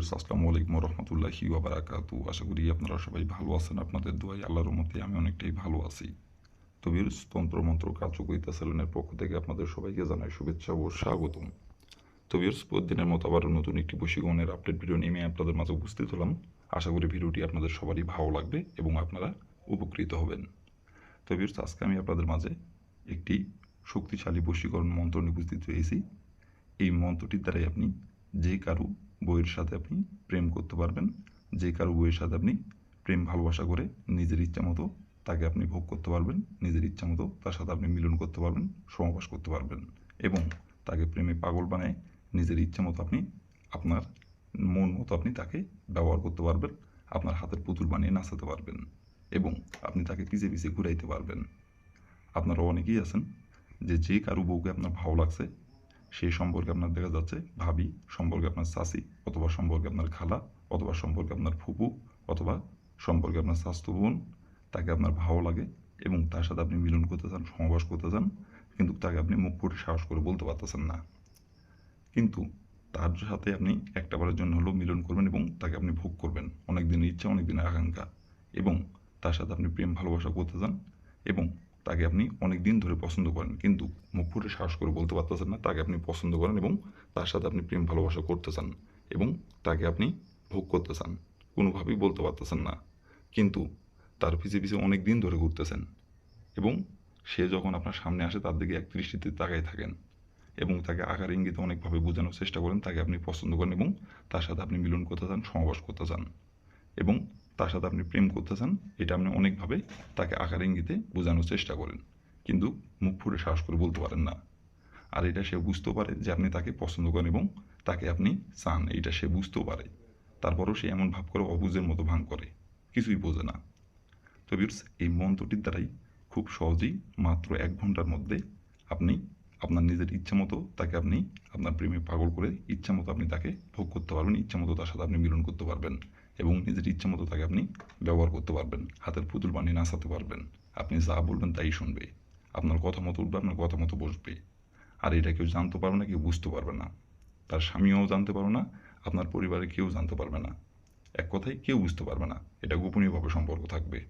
Viewers আসসালামু আলাইকুম রহমতুল্লাহি ওবারাকাতু আশা করি আপনারা সবাই ভালো আছেন, আপনাদের দোয়াই আল্লাহর মতে আমি অনেকটাই ভালো আছি। তো ভিউয়ার্স, তন্ত্রমন্ত্র কার্যকরিতা সেলুনের পক্ষ থেকে আপনাদের সবাইকে জানাই শুভেচ্ছা ও স্বাগতম। তো প্রতিদিনের মতো আবার নতুন একটি বশীকরণের আপডেট ভিডিও নিয়ে আপনাদের মাঝে উপস্থিত হলাম। আশা করি ভিডিওটি আপনাদের সবারই ভালো লাগবে এবং আপনারা উপকৃত হবেন। তো ভিউয়ার্স, আজকে আমি আপনাদের মাঝে একটি শক্তিশালী বশীকরণ মন্ত্র নিয়ে উপস্থিত হয়েছি। এই মন্ত্রটির দ্বারাই আপনি যে কারও বইয়ের সাথে আপনি প্রেম করতে পারবেন। যে কারও বইয়ের সাথে আপনি প্রেম, ভালোবাসা করে নিজের ইচ্ছা মতো তাকে আপনি ভোগ করতে পারবেন, নিজের ইচ্ছা মতো তার সাথে আপনি মিলন করতে পারবেন সমাবাস করতে পারবেন এবং তাকে প্রেমে পাগল বানায় নিজের ইচ্ছা মতো আপনি আপনার মন মতো আপনি তাকে ব্যবহার করতে পারবেন, আপনার হাতের পুতুল বানিয়ে নাচাতে পারবেন এবং আপনি তাকে পিছে পিছে ঘুরাইতে পারবেন। আপনারা অনেকেই আছেন যে যে কারও বউকে আপনার ভালো লাগছে সেই সম্পর্কে আপনার দেখা যাচ্ছে। ভাবি সম্পর্কে আপনার চাচি অথবা সম্পর্কে আপনার খালা, অথবা সম্পর্কে আপনার ফুপু, অথবা সম্পর্কে আপনার স্বাস্থ্য বোন, তাকে আপনার ভালো লাগে এবং তার সাথে আপনি মিলন করতে চান সমাবাস করতে চান, কিন্তু তাকে আপনি মুখ ফুটে সাহস করে বলতে পারতেছেন না। কিন্তু তার সাথে আপনি একটা বারের জন্য হলেও মিলন করবেন এবং তাকে আপনি ভোগ করবেন। অনেক দিনের ইচ্ছা, অনেক দিনের আকাঙ্ক্ষা এবং তার সাথে আপনি প্রেম ভালোবাসা করতে চান এবং তাকে আপনি অনেক দিন ধরে পছন্দ করেন। কিন্তু মুখ ফুটে সাহস করে বলতে পারতেছেন না, তাকে আপনি পছন্দ করেন এবং তার সাথে আপনি প্রেম ভালোবাসা করতে চান এবং তাকে আপনি ভোগ করতে চান। কোনোভাবেই বলতে পারতেছেন না। কিন্তু তার পিছে পিছে অনেক দিন ধরে ঘুরতেছেন এবং সে যখন আপনার সামনে আসে, তার দিকে এক দৃষ্টিতে তাকাই থাকেন এবং তাকে আকার ইঙ্গিতে অনেকভাবে বোঝানোর চেষ্টা করেন, তাকে আপনি পছন্দ করেন এবং তার সাথে আপনি মিলন করতে চান সমাবাস করতে চান এবং তার সাথে আপনি প্রেম করতে চান এটা আপনি অনেকভাবে তাকে আকার ইঙ্গিতে বোঝানোর চেষ্টা করেন। কিন্তু মুখ ফুটে সাহস করে বলতে পারেন না। আর এটা সে বুঝতেও পারে যে আপনি তাকে পছন্দ করেন এবং তাকে আপনি চান এটা সে বুঝতেও পারে। তারপরেও সে এমন ভাব করে অবুঝের মতো ভাঙ করে, কিছুই বোঝে না। তো বিরস এই মন্ত্রটির দ্বারাই খুব সহজেই মাত্র এক ঘণ্টার মধ্যে আপনি আপনার নিজের ইচ্ছা মতো তাকে আপনি আপনার প্রেমে পাগল করে ইচ্ছা মতো আপনি তাকে ভোগ করতে পারবেন, ইচ্ছা মতো তার সাথে আপনি মিলন করতে পারবেন। এবং নিজের ইচ্ছা মতো তাকে আপনি ব্যবহার করতে পারবেন, হাতের পুতুল বানিয়ে নাচাতে পারবেন। আপনি যা বলবেন তাই শুনবে। আপনার কথা মতো উঠবে, আপনার কথা মতো বসবে। আর এটা কেউ জানতে পারবে না, কেউ বুঝতে পারবে না। তার স্বামীও জানতে পারবে না, আপনার পরিবারে কেউ জানতে পারবে না। এক কথায় কেউ বুঝতে পারবে না, এটা গোপনীয়ভাবে সম্পর্ক থাকবে।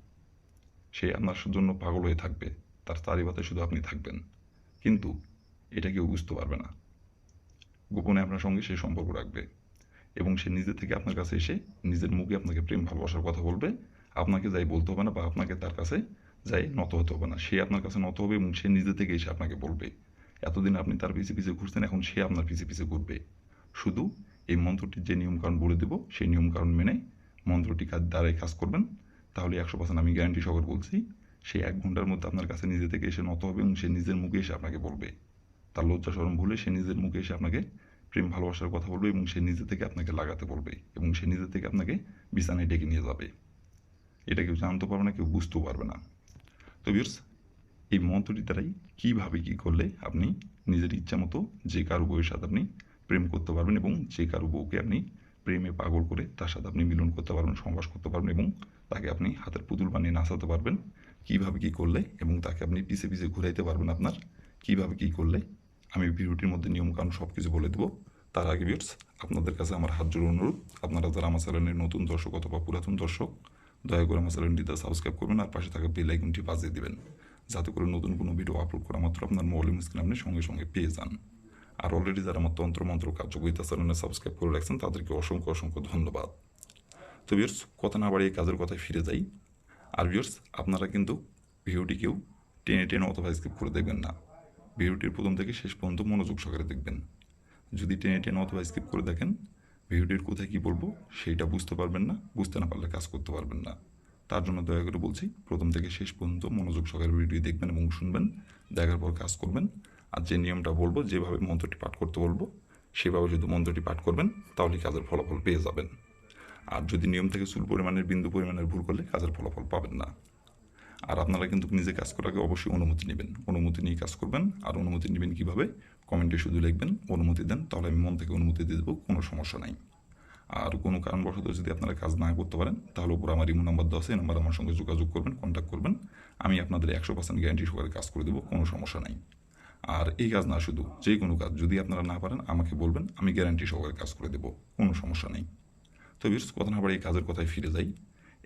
সে আপনার জন্য পাগল হয়ে থাকবে, তার চারিপাতে শুধু আপনি থাকবেন। কিন্তু এটা কেউ বুঝতে পারবে না। গোপনে আপনার সঙ্গে সে সম্পর্ক রাখবে। এবং সে নিজে থেকে আপনার কাছে এসে নিজের মুখে আপনাকে প্রেম, ভালোবাসার কথা বলবে। আপনাকে যাই বলতে হবে না বা আপনাকে তার কাছে যাই নত হতে হবে না। সে আপনার কাছে নত হবে এবং সে নিজে থেকে এসে আপনাকে বলবে। এতদিন আপনি তার পিছিয়ে পিছিয়ে ঘুরছেন, এখন সে আপনার পিছিয়ে পিছিয়ে ঘুরবে। শুধু এই মন্ত্রটির যে নিয়মকানুন বলে দেবো, সেই নিয়মকানুন মেনে মন্ত্রটি কাজ, দ্বারাই কাজ করবেন। তাহলে একশো পার্সেন্ট আমি গ্যারান্টি সহকারে বলছি, সে এক ঘণ্টার মধ্যে আপনার কাছে নিজে থেকে এসে নত হবে এবং সে নিজের মুখে এসে আপনাকে বলবে। তার লজ্জা সরম ভুলে সে নিজের মুখে এসে আপনাকে প্রেম, ভালোবাসার কথা বলবে এবং সে নিজে থেকে আপনাকে লাগাতে বলবে এবং সে নিজে থেকে আপনাকে বিছানায় ডেকে নিয়ে যাবে। এটা কেউ জানতে পারবে না, কেউ বুঝতেও পারবে না। তো বিয়ার্স এই মন্ত্রটি দ্বারাই কীভাবে কী করলে আপনি নিজের ইচ্ছা মতো যে কারও বউয়ের সাথে আপনি প্রেম করতে পারবেন এবং যে কারও বউকে আপনি প্রেমে পাগল করে তার সাথে আপনি মিলন করতে পারবেন সংবাস করতে পারবেন এবং তাকে আপনি হাতের পুতুল বানিয়ে নাচাতে পারবেন। কীভাবে কী করলে এবং তাকে আপনি পিছে পিছে ঘুরাইতে পারবেন আপনার? কীভাবে কী করলে আমি ভিডিওটির মধ্যে নিয়মকানুন সব কিছু বলে দেবো। তার আগে বিয়ার্স আপনাদের কাছে আমার হাত জোড় অনুরোধ। আপনারা যারা আমার চ্যানেলের নতুন দর্শক অথবা পুরাতন দর্শক, দয়া করে আমার চ্যানেলটিতে সাবস্ক্রাইব করবেন আর পাশে থাকা বেল আইকনটি বাজিয়ে দেবেন, যাতে করে নতুন কোনো ভিডিও আপলোড করা মাত্র আপনার মোবাইল স্ক্রিন আপনি সঙ্গে সঙ্গে পেয়ে যান। আর অলরেডি যারা আমার তন্ত্র মন্ত্র কার্যকরিতা চ্যানেলে সাবস্ক্রাইব করে রাখছেন, তাদেরকে অসংখ্য অসংখ্য ধন্যবাদ। তো বিয়ার্স কথা না বাড়িয়ে কাজের কথায় ফিরে যাই। আর বিয়ার্স আপনারা কিন্তু ভিডিওটি কেউ টেনে টেনে অথবা স্কিপ করে দেখবেন না। ভিডিওটির প্রথম থেকে শেষ পর্যন্ত মনোযোগ সহকারে দেখবেন। যদি টেনে টেনে অথবা স্কিপ করে দেখেন ভিডিওটির কোথায় কী বলব সেইটা বুঝতে পারবেন না, বুঝতে না পারলে কাজ করতে পারবেন না। তার জন্য দয়া করে বলছি, প্রথম থেকে শেষ পর্যন্ত মনোযোগ সহকারে ভিডিও দেখবেন এবং শুনবেন, দেখার পর কাজ করবেন। আর যে নিয়মটা বলব, যেভাবে মন্ত্রটি পাঠ করতে বলব, সেভাবে যদি মন্ত্রটি পাঠ করবেন, তাহলে কাজের ফলাফল পেয়ে যাবেন। আর যদি নিয়ম থেকে চুল পরিমাণের, বিন্দু পরিমাণের ভুল করলে কাজের ফলাফল পাবেন না। আর আপনারা কিন্তু নিজে কাজ করার আগে অবশ্যই অনুমতি নেবেন। অনুমতি নিয়ে কাজ করবেন আর অনুমতি নেবেন কীভাবে? কমেন্টে শুধু লিখবেন, অনুমতি দেন, তাহলে আমি মন থেকে অনুমতি দিয়ে দেবো, কোনো সমস্যা নাই। আর কোনো কারণবশত যদি আপনারা কাজ না করতে পারেন, তাহলে উপর আমার ইমো নাম্বার দেওয়া আছে নাম্বার আমার সঙ্গে যোগাযোগ করবেন কন্ট্যাক্ট করবেন। আমি আপনাদের একশো পার্সেন্ট গ্যারান্টি সহকারে কাজ করে দেবো, কোনো সমস্যা নাই। আর এই কাজ না শুধু, যে কোনো কাজ যদি আপনারা না পারেন, আমাকে বলবেন, আমি গ্যারান্টি সহকারে কাজ করে দেবো, কোনো সমস্যা নেই। তো বিশেষ কথা না এই কাজের কথায় ফিরে যাই।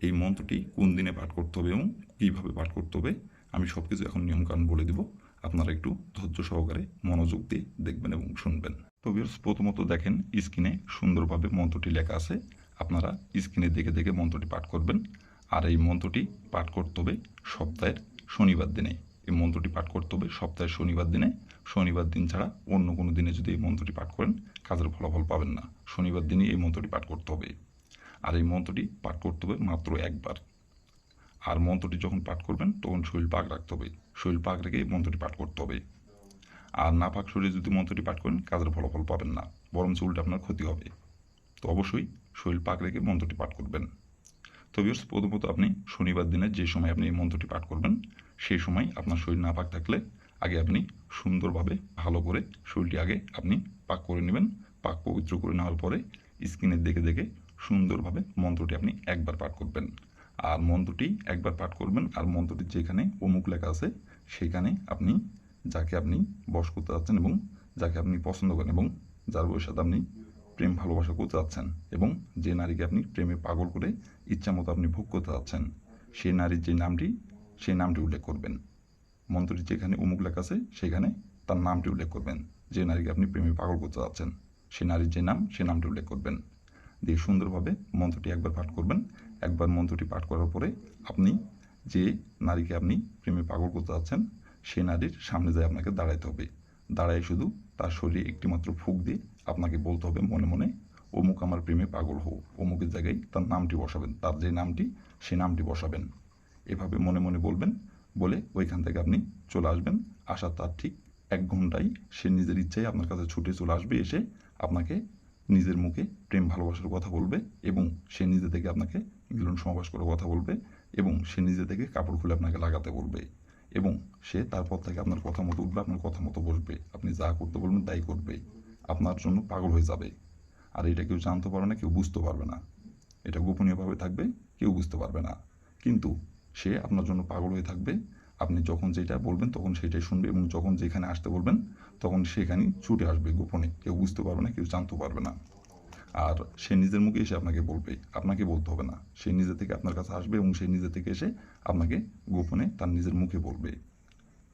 এই মন্ত্রটি কোন দিনে পাঠ করতে হবে এবং কীভাবে পাঠ করতে হবে, আমি সব কিছু এখন নিয়মকানুন বলে দিব। আপনারা একটু ধৈর্য সহকারে মনোযোগ দিয়ে দেখবেন এবং শুনবেন। তো প্রথমত দেখেন, স্ক্রিনে সুন্দরভাবে মন্ত্রটি লেখা আছে। আপনারা স্ক্রিনে দেখে দেখে মন্ত্রটি পাঠ করবেন। আর এই মন্ত্রটি পাঠ করতে হবে সপ্তাহের শনিবার দিনে। এই মন্ত্রটি পাঠ করতে হবে সপ্তাহের শনিবার দিনে। শনিবার দিন ছাড়া অন্য কোনো দিনে যদি এই মন্ত্রটি পাঠ করেন, কাজের ফলাফল পাবেন না। শনিবার দিনই এই মন্ত্রটি পাঠ করতে হবে। আর এই মন্ত্রটি পাঠ করতে হবে মাত্র একবার। আর মন্ত্রটি যখন পাঠ করবেন, তখন শরীর পাক রাখতে হবে। শরীর পাক রেখে এই মন্ত্রটি পাঠ করতে হবে। আর না পাক শরীরে যদি মন্ত্রটি পাঠ করেন, কাজের ফলাফল পাবেন না, বরঞ্চ উল্টে আপনার ক্ষতি হবে। তো অবশ্যই শরীর পাক রেখে মন্ত্রটি পাঠ করবেন। তো বিয়স প্রথমত আপনি শনিবার দিনে যে সময় আপনি এই মন্ত্রটি পাঠ করবেন, সেই সময় আপনার শরীর না পাক থাকলে আগে আপনি সুন্দরভাবে ভালো করে শরীরটি আগে আপনি পাক করে নেবেন। পাক পবিত্র করে নেওয়ার পরে স্কিনের দেখে দেখে সুন্দরভাবে মন্ত্রটি আপনি একবার পাঠ করবেন। আর মন্ত্রটি একবার পাঠ করবেন, আর মন্ত্রটি যেখানে অমুক লেখা আছে, সেখানে আপনি যাকে আপনি বশ করতে যাচ্ছেন এবং যাকে আপনি পছন্দ করেন এবং যার বয়সের সাথে আপনি প্রেম ভালোবাসা করতে যাচ্ছেন এবং যে নারীকে আপনি প্রেমে পাগল করে ইচ্ছা মতো আপনি ভোগ করতে যাচ্ছেন সেই নারীর যে নামটি সেই নামটি উল্লেখ করবেন। মন্ত্রটি যেখানে অমুক লেখা আছে, সেখানে তার নামটি উল্লেখ করবেন। যে নারীকে আপনি প্রেমে পাগল করতে যাচ্ছেন সেই নারীর যে নাম সেই নামটি উল্লেখ করবেন। দিয়ে সুন্দরভাবে মন্ত্রটি একবার পাঠ করবেন। একবার মন্ত্রটি পাঠ করার পরে আপনি যে নারীকে আপনি প্রেমে পাগল করতে যাচ্ছেন সেই নারীর সামনে যায় আপনাকে দাঁড়াইতে হবে। দাঁড়ায় শুধু তার শরীরে একটিমাত্র ফুক দিয়ে আপনাকে বলতে হবে, মনে মনে, অমুক আমার প্রেমে পাগল হও। অমুকের জায়গায় তার নামটি বসাবেন। তার যে নামটি সেই নামটি বসাবেন। এভাবে মনে মনে বলবেন। বলে ওইখান থেকে আপনি চলে আসবেন। আসার তার ঠিক এক ঘন্টায় সে নিজের ইচ্ছায় আপনার কাছে ছুটে চলে আসবে, এসে আপনাকে নিজের মুখে প্রেম ভালোবাসার কথা বলবে এবং সে নিজে থেকে আপনাকে মিলন সমাবেশ করে কথা বলবে এবং সে নিজে থেকে কাপড় খুলে আপনাকে লাগাতে বলবে এবং সে তারপর থেকে আপনার কথা মতো উঠবে, আপনার কথা মতো বসবে। আপনি যা করতে বলবেন তাই করবে। আপনার জন্য পাগল হয়ে যাবে। আর এটা কেউ জানতে পারবে না, কেউ বুঝতে পারবে না। এটা গোপনীয়ভাবে থাকবে, কেউ বুঝতে পারবে না। কিন্তু সে আপনার জন্য পাগল হয়ে থাকবে আপনি যখন যেটা বলবেন, তখন সেটাই শুনবে এবং যখন যেখানে আসতে বলবেন, তখন সেখানেই ছুটে আসবে গোপনে। কেউ বুঝতে পারবে না, কেউ জানতে পারবে না। আর সে নিজের মুখে এসে আপনাকে বলবে, আপনাকে বলতে হবে না। সে নিজে থেকে আপনার কাছে আসবে এবং সে নিজে থেকে এসে আপনাকে গোপনে তার নিজের মুখে বলবে।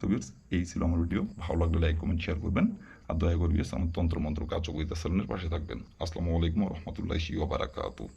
তো বিয়ার্স এই ছিল আমার ভিডিও। ভালো লাগলে লাইক, কমেন্ট, শেয়ার করবেন। আর দয়া করে বিয়ার্স আমার তন্ত্র মন্ত্র কার্যকরিতা সেলনের পাশে থাকবেন। আসসালামু আলাইকুম রহমতুল্লাহি ওবারাকাতু